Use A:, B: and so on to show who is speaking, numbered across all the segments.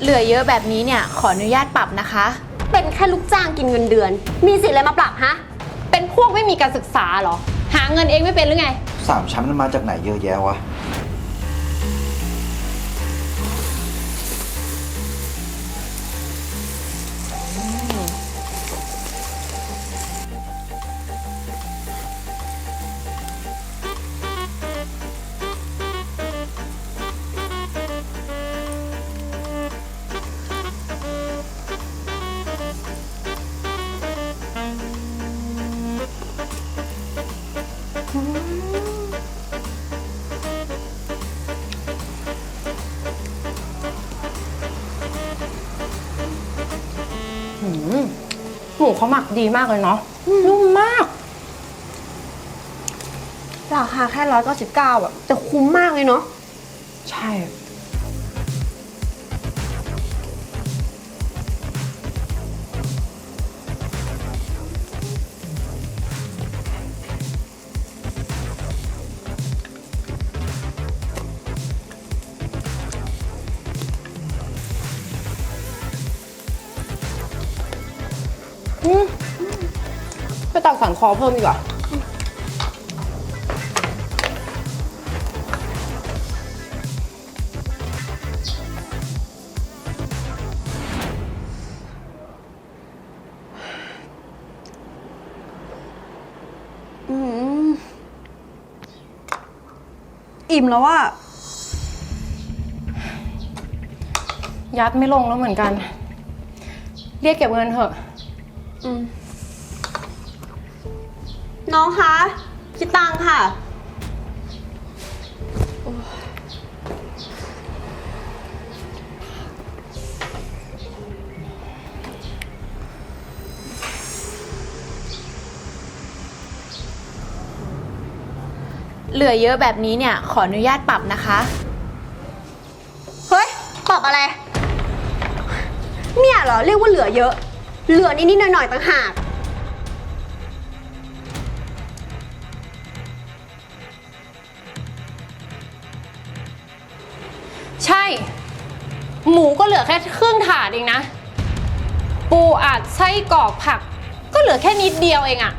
A: เหลือเยอะแบบนี้เนี่ยขออนุญาตปรับนะคะ
B: เป็นแค่ลูกจ้างกินเงินเดือน มีสิทธิ์อะไรมาปรับฮะ
C: เป็นพวกไม่มีการศึกษาเหรอ หาเงินเองไม่เป็นหรือไง
D: สามชั้นมันมาจากไหนเยอะแยะวะ
C: หมูเขาหมักดีมากเลยเนาะนุ่มมาก
B: ราคาแค่ร้อยเก้าสิบเก้าแบบแต่คุ้มมากเลยเนาะ
C: ใช่ อืมไปตักสันคอเพิ่มดีกว่า
B: อืมอิ่มแล้วว่า
C: ยัดไม่ลงแล้วเหมือนกัน เรียกเก็บเงินเถอะ
B: อืมน้องคะคิดตังค่ะ
A: เหลือเยอะแบบนี้เนี่ย ขออนุญาตปรับนะคะ
B: เฮ้ยปรับอะไร เนี่ยเหรอ เรียกว่าเหลือเยอะ เหลือนิดๆหน่อยๆต่างหาก
C: ใช่ หมูก็เหลือแค่ครึ่งถาดเองนะ ปูอัดไส้กรอกผัก ก็เหลือแค่นิดเดียวเองอะ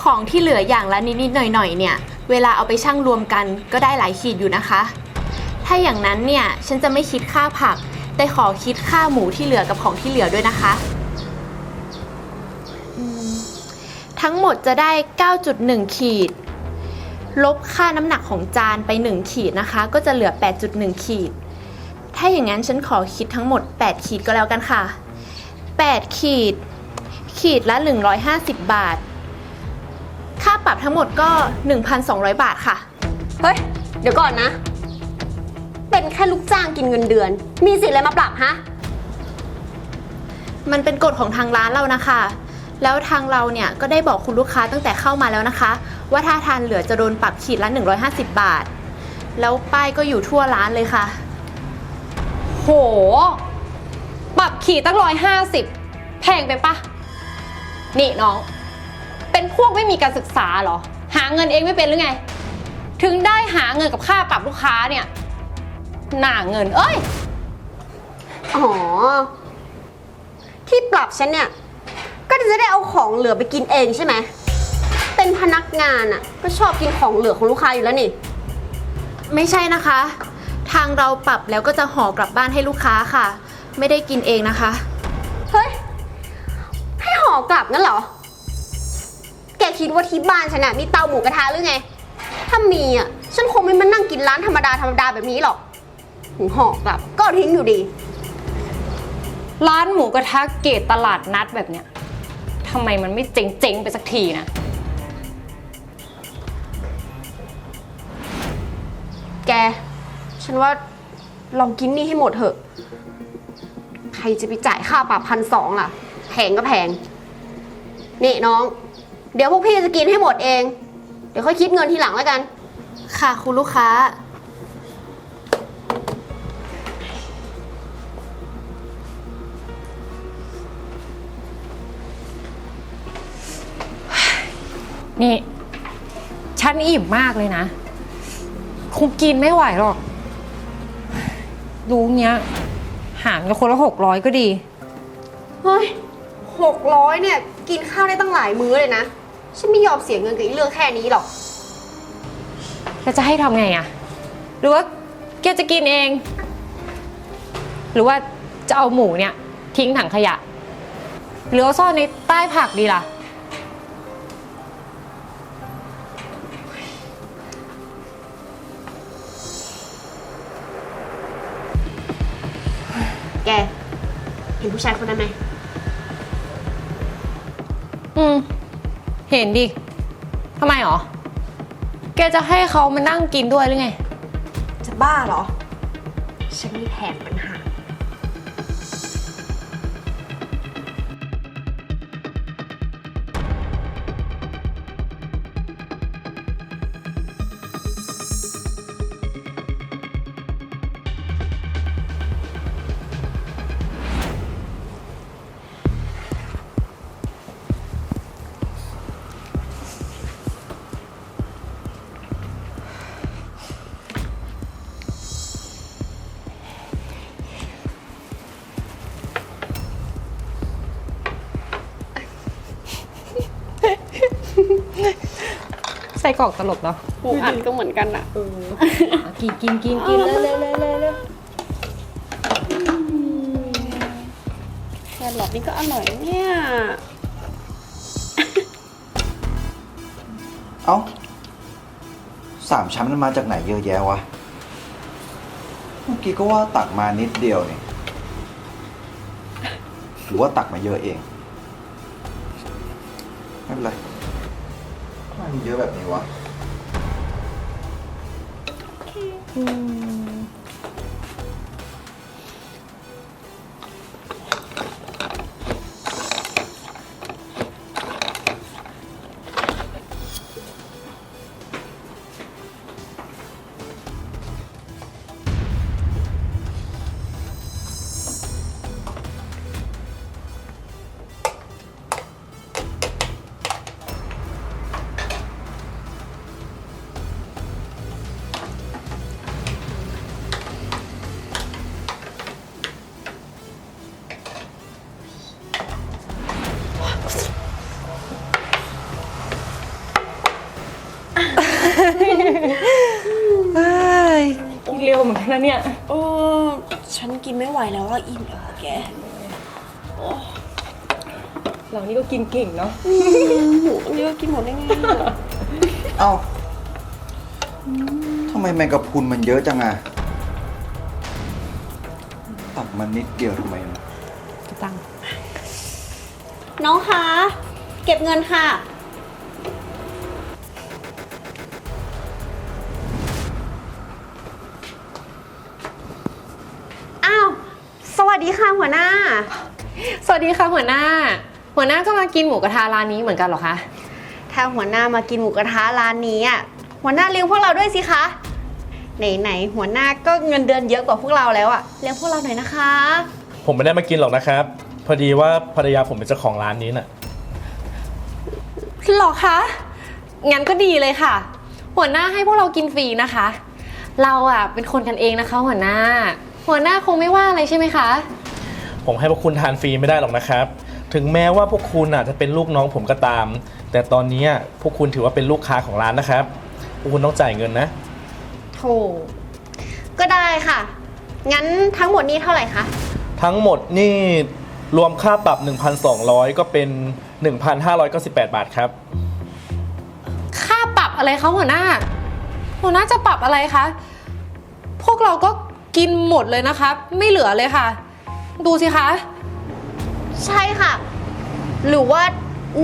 A: ของที่เหลืออย่างละนิดๆหน่อยๆเนี่ย เวลาเอาไปชั่งรวมกันก็ได้หลายขีดอยู่นะคะ ถ้าอย่างนั้นเนี่ย ฉันจะไม่คิดค่าผัก แต่ขอคิดค่าหมูที่เหลือกับของที่เหลือด้วยนะคะอืมทั้งหมดจะได้ 9.1 ขีด ลบค่าน้ำหนักของจานไป 1 ขีดนะคะ ก็จะเหลือ 8.1 ขีด ถ้าอย่างนั้นฉันขอคิดทั้งหมด 8 ขีดก็แล้วกันค่ะ 8 ขีด ขีดละ 150 บาท ค่าปรับทั้งหมดก็ 1,200 บาทค่ะ
B: เฮ้ย เดี๋ยวก่อนนะ เป็นแค่ลูกจ้างกินเงินเดือน มีสิทธิ์อะไรมาปรับฮะ
A: มันเป็นกฎของทางร้านเรานะคะ แล้วทางเราเนี่ยก็ได้บอกคุณลูกค้าตั้งแต่เข้ามาแล้วนะคะ ว่าถ้าทานเหลือจะโดนปรับขีดละ 150 บาท แล้วป้ายก็อยู่ทั่วร้านเลยค่ะ
C: โห ปรับขี่ตั้งร้อยห้าสิบแพงไปปะ นี่น้อง เป็นพวกไม่มีการศึกษาเหรอ หาเงินเองไม่เป็นหรือไง ถึงได้หาเงินกับค่าปรับลูกค้าเนี่ย หน่าเงิน เอ้ย
B: อ๋อ ที่ปรับฉันเนี่ย ก็จะได้เอาของเหลือไปกินเองใช่ไหม เป็นพนักงานอะ ก็ชอบกินของเหลือของลูกค้าอยู่แล้วนี่
A: ไม่ใช่นะคะ ทางเราปรับแล้วก็จะห่อกลับบ้านให้ลูกค้าค่ะ ไม่ได้กินเองนะคะ
B: เฮ้ย ให้ห่อกลับงั้นเหรอ แกคิดว่าที่บ้านฉันน่ะมีเตาหมูกระทะหรือไง ถ้ามีอะ ฉันคงไม่มานั่งกินร้านธรรมดาธรรมดาแบบนี้หรอก ถึงห่อกลับ ก็ทิ้งอยู่ดี
C: ร้านหมูกระทะเกตตลาดนัดแบบเนี้ยทำไมมันไม่เจ๋งๆไปสักทีนะ
B: แก ฉันว่าลองกินนี่ให้หมดเถอะ ใครจะไปจ่ายค่าปรับพันสองล่ะ แพงก็แพง นี่น้อง เดี๋ยวพวกพี่จะกินให้หมดเอง เดี๋ยวค่อยคิดเงินทีหลังแล้วกัน
A: ค่ะคุณลูกค้า
C: นี่ ฉันอิ่มมากเลยนะ คงกินไม่ไหวหรอก รู้เงี้ย หารกันคนละหกร้อยก็ดี
B: เฮ้ยหกร้อยเนี่ย กินข้าวได้ตั้งหลายมื้อเลยนะ ฉันไม่ยอมเสียเงินกับไอีเรื่องแค่นี้หรอก
C: แกจะให้ทำไงอะหรือว่าแกจะกินเอง หรือว่าจะเอาหมูเนี่ย ทิ้งถังขยะ หรือเอาซ่อนในใต้ผักดีล่ะ
B: ผู้ชายคนนั้นไหม
C: อืม เห็นดิ ทำไมหรอ แกจะให้เขามานั่งกินด้วยหรือไง
B: จะบ้าเหรอ ฉันมีแผนปัญหา
C: ส่กรอกตลบเนาะ
B: หมูอันก็เหมือนกันอะ
C: กินกินกินกินเร็วเร็วเร็วเร็วเร็ว
B: แครอทนี่ก็อร่อยเนี่ย
D: เอ้าสามชั้นมันมาจากไหนเยอะแยะวะ เมื่อกี้ก็ว่าตักมานิดเดียวนี่หรือว่าตักมาเยอะเอง ไม่เป็นไรทำไมมันเยอะแบบนี้วะ
C: กิ นเร็วเหมือนกันนะเนี่ย
E: เออฉันกินไม่ไหวแล้วว่าอิ่มแล้วอะแก
C: เรานี่ก็กินเก่งเนาะ
E: หมูอันนี้ก็กินหมดได้ไงอะ
D: เอ้าทำไมแมงกะพรุนมันเยอะจังอะตักมันนิดเดียวทำไม
C: ตัง
B: น้องคะ เก็บเงินค่ะ ดีค่ะหัวหน้า
C: สวัสดีค่ะหัวหน้า หัวหน้าก็มากินหมูกระทะร้านนี้เหมือนกันเหรอคะ
B: ถ้าหัวหน้ามากินหมูกระทะร้านนี้อะหัวหน้าเลี้ยงพวกเราด้วยสิคะไหนๆหัวหน้าก็เงินเดือนเยอะกว่าพวกเราแล้วอะเลี้ยงพวกเราหน่อยนะคะ
F: ผมไม่ได้มากินหรอกนะครับ พอดีว่าภรรยาผมเป็นเจ้าของร้านนี้น่ะ
C: หรอคะงั้นก็ดีเลยค่ะ หัวหน้าให้พวกเรากินฟรีนะคะ เราอะเป็นคนกันเองนะคะ หัวหน้า หัวหน้าคงไม่ว่าอะไรใช่ไหมคะ
F: ผมให้พวกคุณทานฟรีไม่ได้หรอกนะครับ ถึงแม้ว่าพวกคุณอาจจะเป็นลูกน้องผมก็ตาม แต่ตอนนี้พวกคุณถือว่าเป็นลูกค้าของร้านนะครับ พวกคุณต้องจ่ายเงินนะ
B: โถก็ได้ค่ะ งั้นทั้งหมดนี้เท่าไหร่คะ
F: ทั้งหมดนี่รวมค่าปรับ 1,200 ก็เป็น 1,598 บาทครับ
C: ค่าปรับอะไรคะหัวหน้า หัวหน้าจะปรับอะไรคะ พวกเราก็กินหมดเลยนะคะ ไม่เหลือเลยค่ะ ดูสิคะ
B: ใช่ค่ะ หรือว่า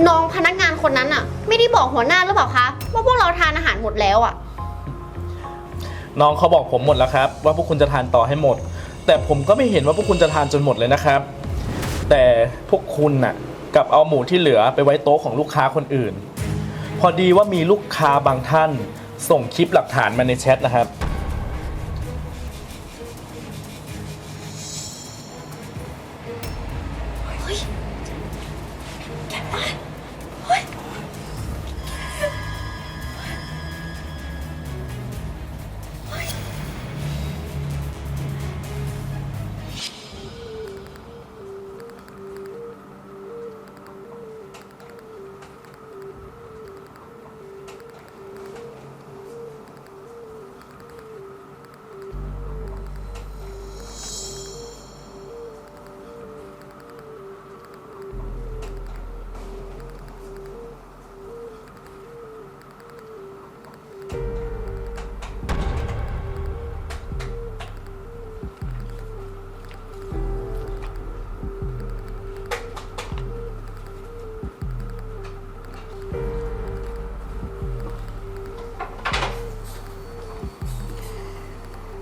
B: น้องพนักงานคนนั้นอะไม่ได้บอกหัวหน้าหรือเปล่าคะว่าพวกเราทานอาหารหมดแล้วอะ
F: น้องเขาบอกผมหมดแล้วครับ ว่าพวกคุณจะทานต่อให้หมด แต่ผมก็ไม่เห็นว่าพวกคุณจะทานจนหมดเลยนะครับ แต่พวกคุณน่ะกลับเอาหมูที่เหลือไปไว้โต๊ะของลูกค้าคนอื่น พอดีว่ามีลูกค้าบางท่าน ส่งคลิปหลักฐานมาในแชทนะครับ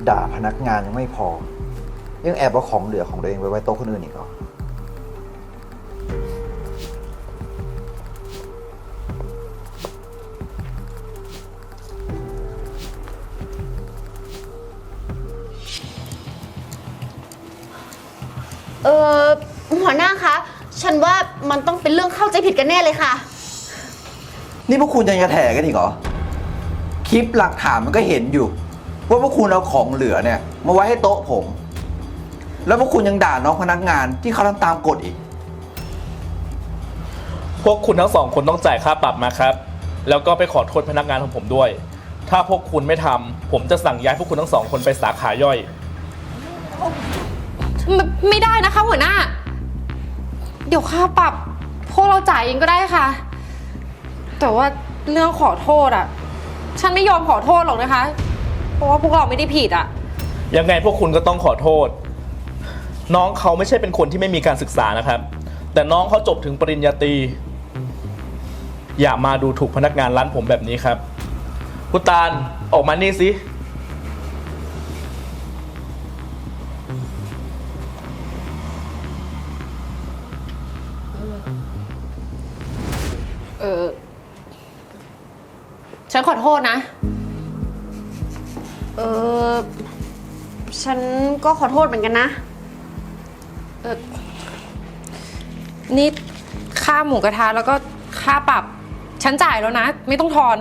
D: ด่าพนักงานยังไม่พอ ยังแอบเอาของเหลือของตัวเองไปไว้โต๊ะคนอื่นอีกเหรอ
B: เออหัวหน้าคะ ฉันว่ามันต้องเป็นเรื่องเข้าใจผิดกันแน่เลยค่ะ
D: นี่พวกคุณยังจะแถกันอีกเหรอ คลิปหลักฐานมันก็เห็นอยู่ ว่าพวกคุณเอาของเหลือเนี่ย มาไว้ให้โต๊ะผม แล้วพวกคุณยังด่าน้องพนักงานที่เขาทำตามกฎอีก
F: พวกคุณทั้งสองคนต้องจ่ายค่าปรับมาครับ แล้วก็ไปขอโทษพนักงานของผมด้วย ถ้าพวกคุณไม่ทำผมจะสั่งย้ายพวกคุณทั้งสองคนไปสาขาย่อย
C: ไม่ไม่ได้นะคะหัวหน้า เดี๋ยวค่าปรับพวกเราจ่ายเองก็ได้ค่ะ แต่ว่าเรื่องขอโทษอะฉันไม่ยอมขอโทษหรอกนะคะเพ ราะว่าพวกเราไม่ได้ผิดอะ
F: ยังไงพวกคุณก็ต้องขอโทษ น้องเขาไม่ใช่เป็นคนที่ไม่มีการศึกษานะครับ แต่น้องเขาจบถึงปริญญาตรีอย่ามาดูถูกพนักงานร้านผมแบบนี้ครับคุณตาลออกมานี่สิ
C: เออฉันขอโทษนะ
B: เออฉันก็ขอโทษเหมือนกันนะ
C: นี่ค่าหมูกระทะแล้วก็ค่าปรับ ฉันจ่ายแล้วนะ ไม่ต้องทอน